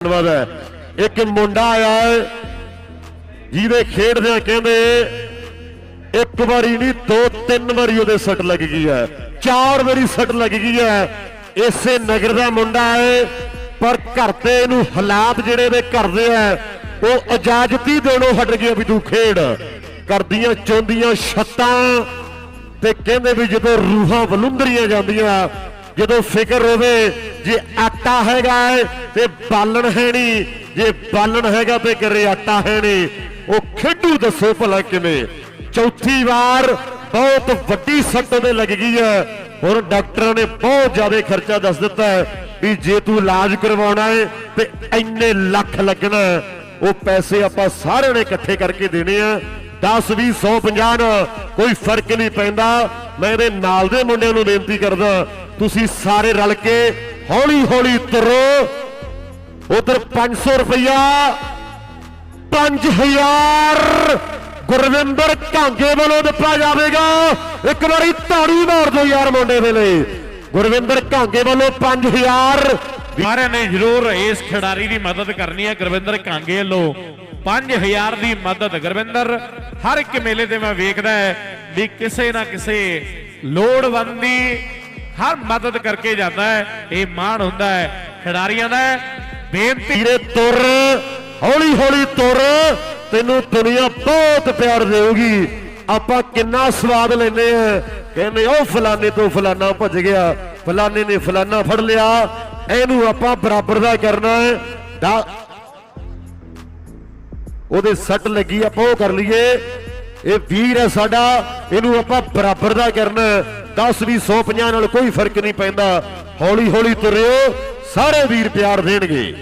ਧੰਨਵਾਦ ਹੈ। ਇੱਕ ਮੁੰਡਾ ਆਇਆ ਹੈ, ਜਿਹਦੇ ਖੇਡਦਿਆਂ ਕਹਿੰਦੇ, ਇੱਕ ਵਾਰੀ ਨਹੀਂ, ਦੋ, ਤਿੰਨ ਵਾਰੀ ਉਹਦੇ ਸੱਟ ਲੱਗ ਗਈ ਹੈ। ਚਾਰ ਵਾਰੀ ਸੱਟ ਲੱਗ ਗਈ ਹੈ। ਇਸੇ ਨਗਰ ਦਾ ਮੁੰਡਾ ਹੈ, ਪਰ ਘਰ ਤੇ ਇਹਨੂੰ ਹਾਲਾਤ ਜਿਹੜੇ ਦੇ ਕਰਦੇ ਆ ਉਹ ਇਜਾਜ਼ਤ ਹੀ ਦੇਣੋਂ ਹਟ ਗਿਆ ਵੀ ਤੂੰ ਖੇਡ। ਕਰਦੀਆਂ ਚੋਂਦੀਆਂ, ਛੱਤਾਂ ਤੇ ਕਹਿੰਦੇ ਵੀ ਜਦੋਂ ਰੂਹਾਂ ਵਲੁੰਦਰੀਆਂ ਜਾਂਦੀਆਂ, ਜਦੋਂ ਫਿਕਰ ਹੋਵੇ, ਜੇ ਆਟਾ ਹੈਗਾ ਤੇ ਬਾਲਣ ਹੈ ਨਹੀਂ। ਜੇ ਬਾਲਣ ਹੈਗਾ ਤੇ ਕਰੇ ਆਟਾ ਹੈ ਨਹੀਂ। ਉਹ ਖੇਡੂ ਦੱਸੋ ਭਲਾ ਕਿਵੇਂ। ਚੌਥੀ ਵਾਰ ਬਹੁਤ ਵੱਡੀ ਸੱਟ ਉਹਦੇ ਲੱਗ ਗਈ ਹੈ। ਹੁਣ ਡਾਕਟਰਾਂ ਨੇ ਬਹੁਤ ਜ਼ਿਆਦਾ ਖਰਚਾ ਦੱਸ ਦਿੱਤਾ ਹੈ ਵੀ ਜੇ ਤੂੰ ਇਲਾਜ ਕਰਵਾਉਣਾ ਹੈ ਤੇ ਇੰਨੇ ਲੱਖ ਲੱਗਣਾ ਉਹ ਪੈਸੇ ਆਪਾਂ ਸਾਰਿਆਂ ਨੇ ਇਕੱਠੇ ਕਰਕੇ ਦੇਣੇ ਆ। 10 20 100 50 ਕੋਈ ਫ਼ਰਕ ਨਹੀਂ ਪੈਂਦਾ। ਮੈਂ ਇਹਦੇ ਨਾਲ ਦੇ ਮੁੰਡਿਆਂ ਨੂੰ ਬੇਨਤੀ ਕਰਦਾ, ਤੁਸੀਂ ਸਾਰੇ ਰਲ ਕੇ ਹੌਲੀ ਹੌਲੀ ਤੁਰੋ। ਉਧਰ 500 ਰੁਪਇਆ 5000 ਗੁਰਵਿੰਦਰ ਕਾਂਗੇ ਵੱਲੋਂ ਦਿੱਤਾ ਜਾਵੇਗਾ। ਇੱਕ ਵਾਰੀ ਤਾੜੀ ਮਾਰ ਦਿਓ ਯਾਰ ਮੁੰਡੇ ਦੇ ਲਈ। ਗੁਰਵਿੰਦਰ ਕਾਂਗੇ ਵੱਲੋਂ 5000 ਸਾਰਿਆਂ ਨੇ ਜ਼ਰੂਰ ਇਸ ਖਿਡਾਰੀ ਦੀ ਮਦਦ ਕਰਨੀ ਹੈ ਗੁਰਵਿੰਦਰ ਕਾਂਗੇ ਵੱਲੋਂ। 5000 ਦੀ ਮਦਦ। ਗੁਰਵਿੰਦਰ, ਹਰ ਇੱਕ ਮੇਲੇ ਤੇ ਮੈਂ ਵੇਖਦਾ ਹੈ ਵੀ ਕਿਸੇ ਨਾ ਕਿਸੇ ਲੋੜਵੰਦ ਦੀ ਹਰ ਮਦਦ ਕਰਕੇ ਜਾਂਦਾ ਹੈ। ਇਹ ਮਾਣ ਹੁੰਦਾ ਹੈ। ਖਿਡਾਰੀਆਂ ਦਾ ਬੇਨਤੀ ਵੀਰੇ, ਤੁਰ ਹੌਲੀ ਹੌਲੀ ਤੁਰ, ਤੈਨੂੰ ਦੁਨੀਆ ਬਹੁਤ ਪਿਆਰ ਦੇਊਗੀ। ਆਪਾਂ ਕਿੰਨਾ ਸਵਾਦ ਲੈਨੇ ਆ ਕਹਿੰਦੇ ਉਹ ਫਲਾਣੇ ਤੋਂ ਫਲਾਣਾ ਭੱਜ ਗਿਆ। ਫਲਾਣੇ ਨੇ ਫਲਾਣਾ ਫੜ ਲਿਆ। ਇਹਨੂੰ ਆਪਾਂ ਬਰਾਬਰ ਦਾ ਕਰਨਾ ਹੈ। ਉਹਦੇ ਸੱਟ ਲੱਗੀ, ਆਪਾਂ ਉਹ ਕਰ ਲਈਏ। ਇਹ ਵੀਰ ਹੈ ਸਾਡਾ, ਇਹਨੂੰ ਆਪਾਂ ਬਰਾਬਰ ਦਾ ਕਰਨਾ। 10 20 150 ਨਾਲ ਕੋਈ ਫ਼ਰਕ ਨਹੀਂ ਪੈਂਦਾ। ਹੌਲੀ ਹੌਲੀ ਤੁਰਿਓ, ਸਾਰੇ ਵੀਰ ਪਿਆਰ ਦੇਣਗੇ।